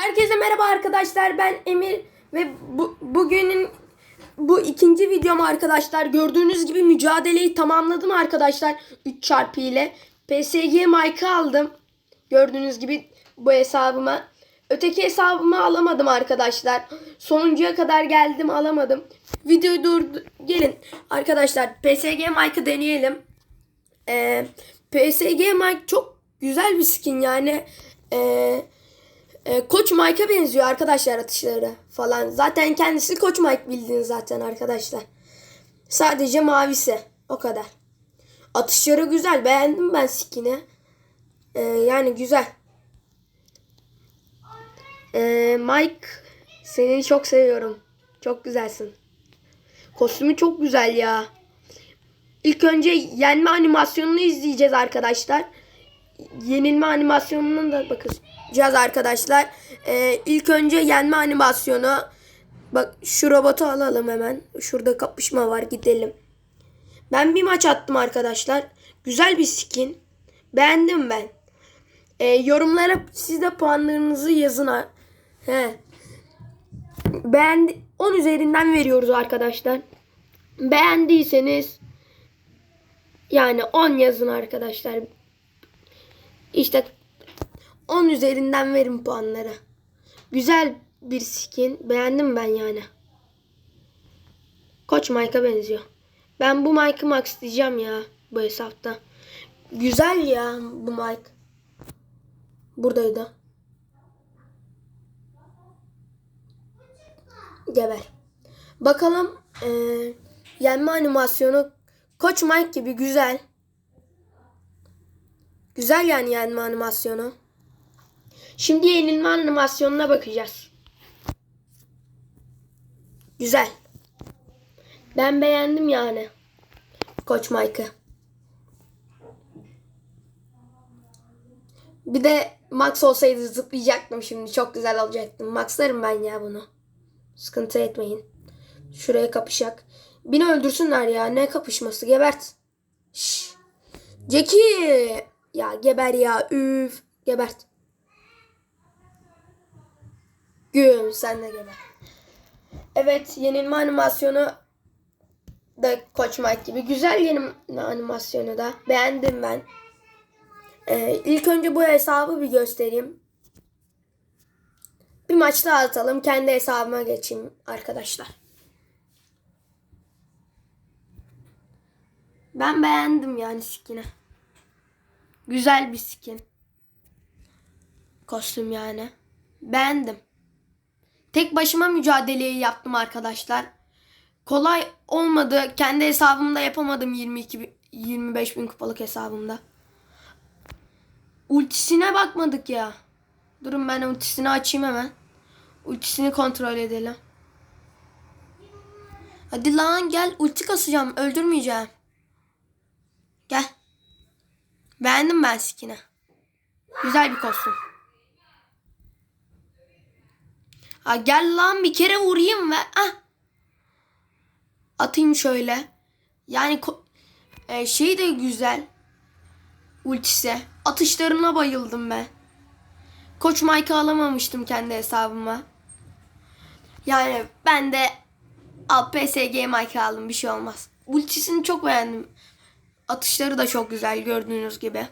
Herkese merhaba arkadaşlar. Ben Emir ve bu, bugünün bu ikinci videom arkadaşlar. Gördüğünüz gibi mücadeleyi tamamladım arkadaşlar. 3 çarpı ile. PSG Mike'ı aldım. Gördüğünüz gibi bu hesabıma. Öteki hesabımı alamadım arkadaşlar. Sonuncuya kadar geldim alamadım. Videoyu durdu gelin. Arkadaşlar PSG Mike'ı deneyelim. Ee, PSG Mike çok güzel bir skin yani. Ee, e, Koç Mike'a benziyor arkadaşlar atışları falan. Zaten kendisi Koç Mike bildiğiniz zaten arkadaşlar. Sadece mavisi. O kadar. Atışları güzel. Beğendim ben skin'i. E, yani güzel. E, Mike seni çok seviyorum. Çok güzelsin. Kostümü çok güzel ya. İlk önce yenme animasyonunu izleyeceğiz arkadaşlar yenilme animasyonuna da bakacağız arkadaşlar. Ee, ilk önce yenme animasyonu. Bak şu robotu alalım hemen. Şurada kapışma var gidelim. Ben bir maç attım arkadaşlar. Güzel bir skin. Beğendim ben. Ee, yorumlara siz de puanlarınızı yazın. He. Beğendi 10 üzerinden veriyoruz arkadaşlar. Beğendiyseniz yani 10 yazın arkadaşlar. İşte 10 üzerinden verin puanları. Güzel bir skin. Beğendim ben yani. Koç Mike'a benziyor. Ben bu Mike'ı max diyeceğim ya bu hesapta. Güzel ya bu Mike. Buradaydı. Geber. Bakalım eee yenme animasyonu Koç Mike gibi güzel. Güzel yani yenme animasyonu. Şimdi yenilme animasyonuna bakacağız. Güzel. Ben beğendim yani. Koç Mike'ı. Bir de Max olsaydı zıplayacaktım şimdi. Çok güzel olacaktım. Maxlarım ben ya bunu. Sıkıntı etmeyin. Şuraya kapışak. Beni öldürsünler ya. Ne kapışması? Gebert. Şşş. Jackie. Ya geber ya. Üf. Gebert. Güm sen de geber. Evet yenilme animasyonu da Koç Mike gibi. Güzel yenilme animasyonu da. Beğendim ben. Ee, ilk önce bu hesabı bir göstereyim. Bir maç daha atalım. Kendi hesabıma geçeyim arkadaşlar. Ben beğendim yani skin'i. Güzel bir skin. Kostüm yani. Beğendim. Tek başıma mücadeleyi yaptım arkadaşlar. Kolay olmadı. Kendi hesabımda yapamadım 22 bi- 25 bin kupalık hesabımda. Ultisine bakmadık ya. Durun ben ultisini açayım hemen. Ultisini kontrol edelim. Hadi lan gel ulti kasacağım. Öldürmeyeceğim. Gel. Beğendim ben skin'i. Güzel bir kostüm. Ha gel lan bir kere vurayım ve ah. Atayım şöyle. Yani e, şey de güzel. Ultisi. Atışlarına bayıldım ben. Koç Mike'ı alamamıştım kendi hesabıma. Yani ben de al PSG Mike'ı aldım bir şey olmaz. Ultisini çok beğendim. Atışları da çok güzel gördüğünüz gibi.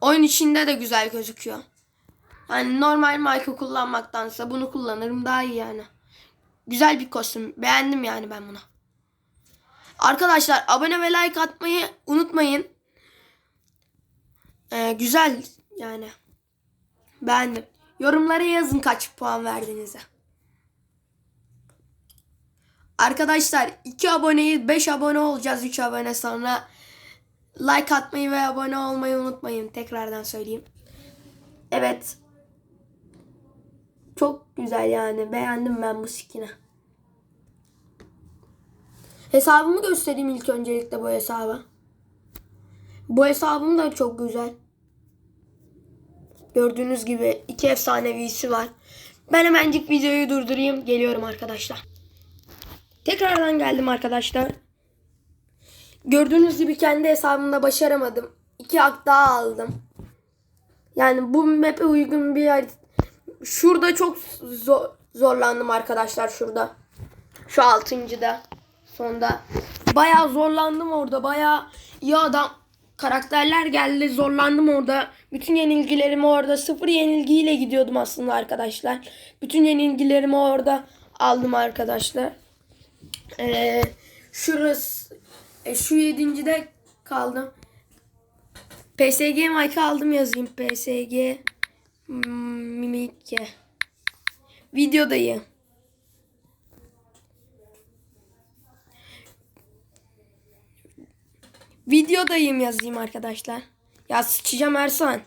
Oyun içinde de güzel gözüküyor. Yani normal Mike'ı kullanmaktansa bunu kullanırım daha iyi yani. Güzel bir kostüm. Beğendim yani ben bunu. Arkadaşlar abone ve like atmayı unutmayın. Ee, güzel yani. Beğendim. Yorumlara yazın kaç puan verdiğinizi. Arkadaşlar 2 aboneyi 5 abone olacağız 3 abone sonra. Like atmayı ve abone olmayı unutmayın. Tekrardan söyleyeyim. Evet. Çok güzel yani. Beğendim ben bu skin'i. Hesabımı göstereyim ilk öncelikle bu hesabı. Bu hesabım da çok güzel. Gördüğünüz gibi iki efsanevisi var. Ben hemencik videoyu durdurayım. Geliyorum arkadaşlar. Tekrardan geldim arkadaşlar. Gördüğünüz gibi kendi hesabımda başaramadım. İki hak daha aldım. Yani bu map'e uygun bir Şurada çok zor, zorlandım arkadaşlar şurada. Şu altıncıda. Sonda. Bayağı zorlandım orada. Bayağı iyi adam karakterler geldi. Zorlandım orada. Bütün yenilgilerimi orada sıfır yenilgiyle gidiyordum aslında arkadaşlar. Bütün yenilgilerimi orada aldım arkadaşlar. Ee, şurası e, şu yedincide kaldım. PSG Mike'ı aldım yazayım. PSG Mimike. Videodayım. Videodayım yazayım arkadaşlar. Ya sıçacağım Ersan.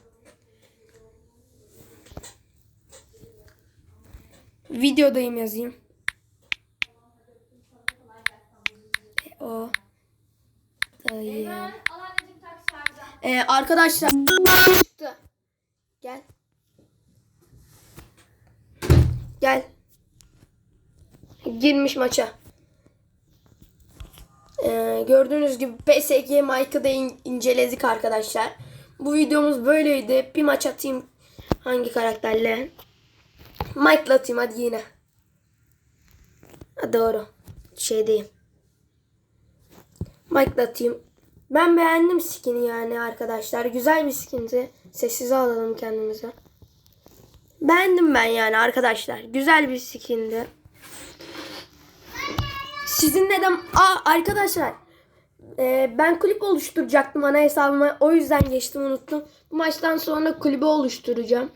Videodayım yazayım. O dayım. Ee, arkadaşlar çıktı. Gel. Gel. Girmiş maça. Ee, gördüğünüz gibi PSG Mike'ı da in- inceledik arkadaşlar. Bu videomuz böyleydi. Bir maç atayım. Hangi karakterle? Mike'la atayım hadi yine. Ha, doğru. Şeydeyim. Mike'la atayım. Ben beğendim skin'i yani arkadaşlar. Güzel bir skin'ti. Sessize alalım kendimize. Beğendim ben yani arkadaşlar. Güzel bir skin'di. Sizin neden... Aa arkadaşlar. e, ben kulüp oluşturacaktım ana hesabıma. O yüzden geçtim unuttum. Bu maçtan sonra kulübü oluşturacağım.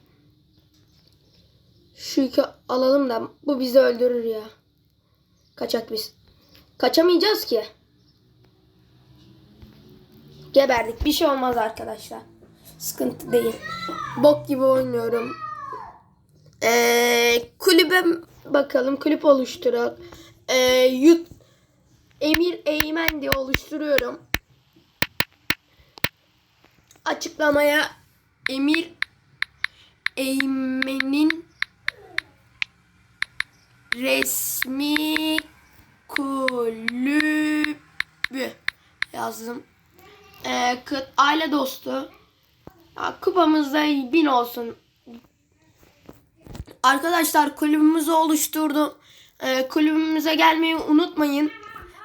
Şu iki alalım da bu bizi öldürür ya. Kaçak biz. Kaçamayacağız ki. Geberdik. Bir şey olmaz arkadaşlar. Sıkıntı değil. Bok gibi oynuyorum. Ee, kulübe bakalım. Kulüp oluşturalım. Ee, yut Emir Eymen diye oluşturuyorum. Açıklamaya Emir Eymen'in resmi kulübü yazdım. Ee, aile dostu. Kupamızda bin olsun. Arkadaşlar kulübümüzü oluşturdum. Ee, kulübümüze gelmeyi unutmayın.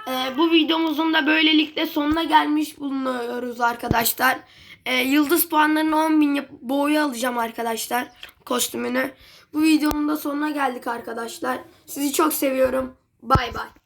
Ee, bu videomuzun da böylelikle sonuna gelmiş bulunuyoruz arkadaşlar. Ee, yıldız puanlarını 10.000 yap boyu alacağım arkadaşlar kostümünü. Bu videonun da sonuna geldik arkadaşlar. Sizi çok seviyorum. Bay bay.